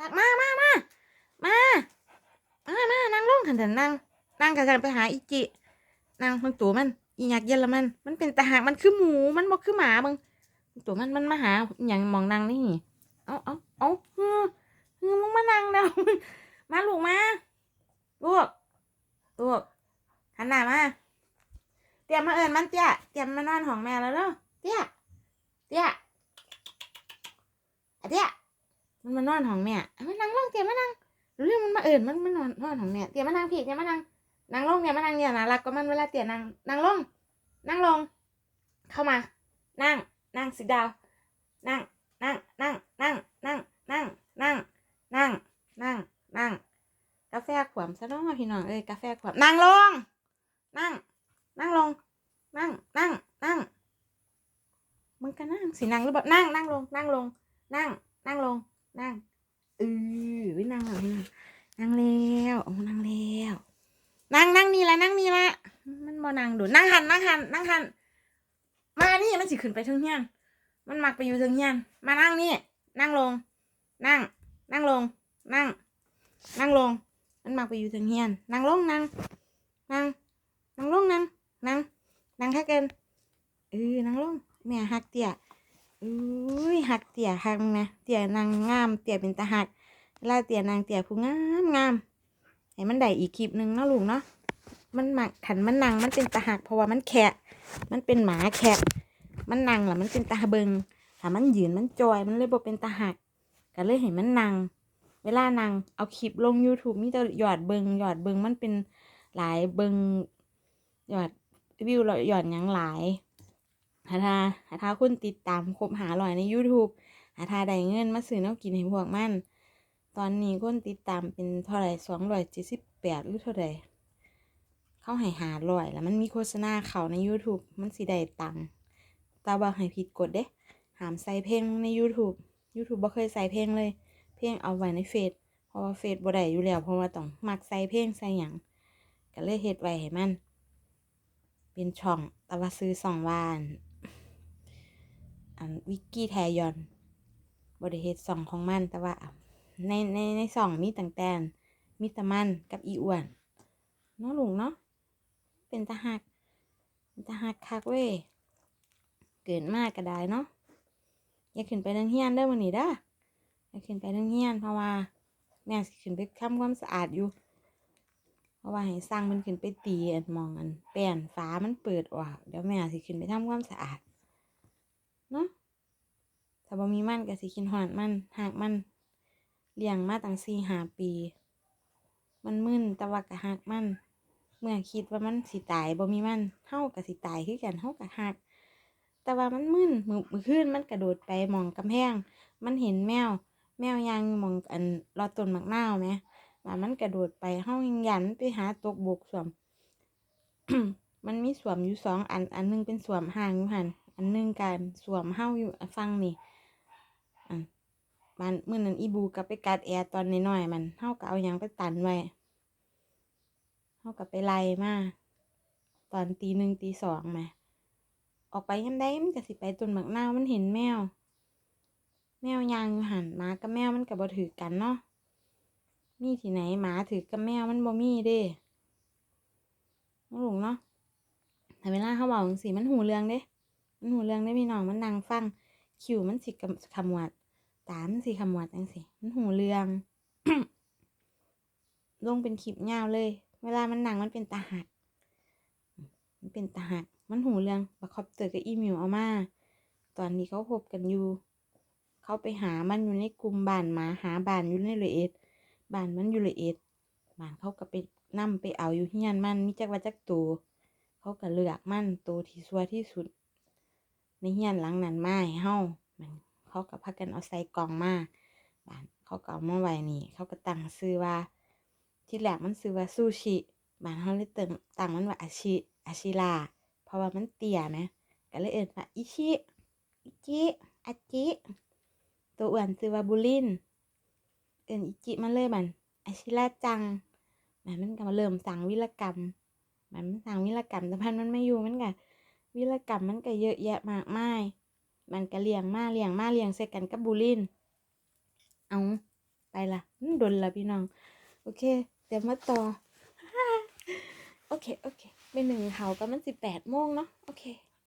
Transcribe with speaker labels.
Speaker 1: ตักมามามามามามานั่งลงขันเถอะนั่งนั่งกันไปหาอีจินั่งมึงตัวมัน อีหยักเย็นละมัน มันเป็นตาหากมันคือหมูมันบ่คือหมามึงตัวมันมันมาหาอย่างมองนั่งนี่ เอาเอาเอาเฮ้อเฮ้อมึงมานั่งเดี๋ยวมาลูกมาลูกลูกหันหน้ามาเตรียมมาเอิญมันเตี้ยเตรียมมานอนของแม่แล้วเนาะเตี้ยเตี้ยอะเตี้ย มันมานอนของแม่เอามานั่งลงเตียมมานั่งเรื่องมันมาเอิญมันมานอนนอนของแม่เตียมมานั่งพี่เตียมมานั่งนั่งลงเตรียมมานั่งเนี่ยนะรักก็มันเวลาเตี้ยนั่งนั่งลงนั่งลง เข้ามา นั่ง นั่งสิดาว นั่ง นั่ง นั่ง นั่ง นั่ง นั่ง นั่ง นั่ง นั่ง นั่ง กาแฟขวมซะเน้องพี่น้องเอ้ยกาแฟขวมนั่งลง นั่ง นั่งลง นั่ง นั่ง นั่ง มึงก็นั่งสินั่งหรือเปล่านั่ง นั่งลง นั่งลง นั่ง นั่งลง นั่งเออวินั่งแล้วน้องนั่งแล้วนั่งแล้วนั่งนั่งนี่ละนั่งนี่ละมันบ่นั่งดูนั่งหันนั่งหันนั่งหันมานี่มันสิขึ้นไปเทิงเฮียนมันมักไปอยู่เทิงเฮียนมานั่งนี่ นั่งลง นั่ง นั่งลง นั่ง นั่งลง มันมักไปอยู่เทิงเฮียนนั่งลงนั่งนั่งนั่งลงนั่งนั่งนั่งแค่กินเออนั่งลงแม่หักเตี่ยอุ้ย หักเตี่ยหักนะเตี่ยนางงาม เตี่ยเป็นตาหักเวลาเตี่ยนางเตี่ยผู้งามงามให้มันได้อีกคลิปหนึ่งเนาะลูกเนาะมันหมักขันมันนางมันเป็นตาหักเพราะว่ามันแขะมันเป็นหมาแขะมันนั่งล่ะมันเป็นตาเบิงถ้ามันยืนมันจอยมันเลยบ่เป็นตาหักก็เลยเห็นมันนั่งเวลานั่งเอาคลิปลง YouTube มีแต่หยอดเบิงหยอดเบิงมันเป็นหลายเบิงหยอดวิวหยอดยังหลาย หาทาหาทาคนติดตามคบหาลอยใน YouTube หาทาได้เงินมาซื้อแนวกินให้พวกมัน ตอนนี้คนติดตามเป็นเท่าไหร่สองร้อยเจ็ดสิบแปดหรือเท่าไหร่เข้าให้หาลอยแล้วมันมีโฆษณาเขาใน YouTube มันสิได้ตังค์ตาบอกให้ผิดกฎเด้หามใส่เพลงใน YouTube YouTube บ่เคยใส่เพลงเลย เพลงเอาไว้ในเฟซเพราะว่าเฟซบ่ได้อยู่แล้ว เพราะว่าต้องมักใส่เพลงใส่หยังก็เลยเฮ็ดไว้ให้มัน เป็นช่องแต่ว่าซื้อสองวาอัน อันวิกกี้แทยอนบ่ได้เฮ็ดสองของมันแต่ว่าในในในสองมีต่างแต่มีตะมันกับอีอ้วนเนาะลุงเนาะเป็นตาหักเป็นตาหักคักเว้ยเกิดมากก็ได้เนาะอย่าขึ้นไปเรื่องเฮียนเด้อวันนี้เด้ออย่าขึ้นไปเรื่องเฮียนเพราะว่าแม่สิขึ้นไปทำความสะอาดอยู่ เพราะว่าให้สร้างมันขึ้นไปตีอันมองอันแป้นฟ้ามันเปิดออกเดี๋ยวแม่สิขึ้นไปทำความสะอาด ถ้าบ่มีมันก็สิกินหอดมันหากมันเลี้ยงมาตั้งสี่หาปี มันมึนแต่ว่าก็หักมัน เมื่อคิดว่ามันสิตายบ่มีมันเฮาก็สิตายคือกันเฮาก็หัก แต่ว่ามันมึนมือมือขึ้นมันกระโดดไปมองกำแพง มันเห็นแมว แมวยางมองอันรอต้นมักนาวไหมว่ามันกระโดดไปเฮายังยันไปหาตกบกสวม มันมีสวมอยู่สองอัน อันหนึงเป็นสวมห่างอยู่หัน อันหนึงการสวมเฮาอยู่ฟังนี่ มันเมื้อนั้นอีบูก็ไปกัดแอร์ตอนน้อยๆมันเฮาก็เอายังไปตันไว้เฮาก็ไปไล่มาตอนตีหนึ่งตีสองแหมออกไปยามใดมันก็สิไปต้นบักนาวมันเห็นแมว แมวยางอยู่หันหมากับแมวมันก็บ่ถือกันเนาะมีที่ไหนหมาถือกับแมวมันบ่มีเด้น้องหลงเนาะแต่เวลาเขาบอกจังซี่มันหูเรื่องเด้ มันหูเรื่องได้พี่น้องมันนั่งฟังคิวมันสิกำขมวด ตามสิขมวดจังซี่มันหูเรื่องลงเป็นคลิปยาวเลย เวลามันหนังมันเป็นตาหัก มันเป็นตาหัก มันหูเรื่องบักคอปเตอร์กับอีมิวเอามา ตอนนี้เขาคบกันอยู่ เขาไปหามันอยู่ในกลุ่มบ้านหมาหาบ้านอยู่ในลเอ็ดบ้านมันอยู่ลเอ็ดบ้านเขาก็ไปนํไปเอาอยู่เฮียนมันมีจักว่าจักตัวเขาก็เลือกมันตัวที่ซัวที่สุด ในเฮียนหลังนั้นมาให้เฮา เขาก็พากันเอาใส่กล่องมาบ้านเขาก็เอามาไว้นี่เขาก็ตั้งชื่อว่า ที่แรกมันชื่อว่าซูชิบ้านเขาเลยตั้งตั้งมันว่าอาชิอาชิราเพราะว่ามันเตี้ยนะก็เลยเอิ้นว่าอิชิอิจิอาจิตัวอ้วนชื่อว่าบุลินเอิ้นอิจิมาเลยมันอาชิระจังมันมันก็มาเริ่มสั่งวิรกรรมมันมันสั่งวิรกรรมแต่พันมันไม่อยู่มันก็วิรกรรมมันก็เยอะแยะมากมาย มันก็เลี้ยงมาเลี้ยงมาเลี้ยงใส่กันกับบูลินเอาไปละโดนละพี่น้อง โอเค เดี๋ยวมาต่อ โอเค โอเคเป็นหนึ่งเขาก็มันสิบแปดโมงเนาะ โอเค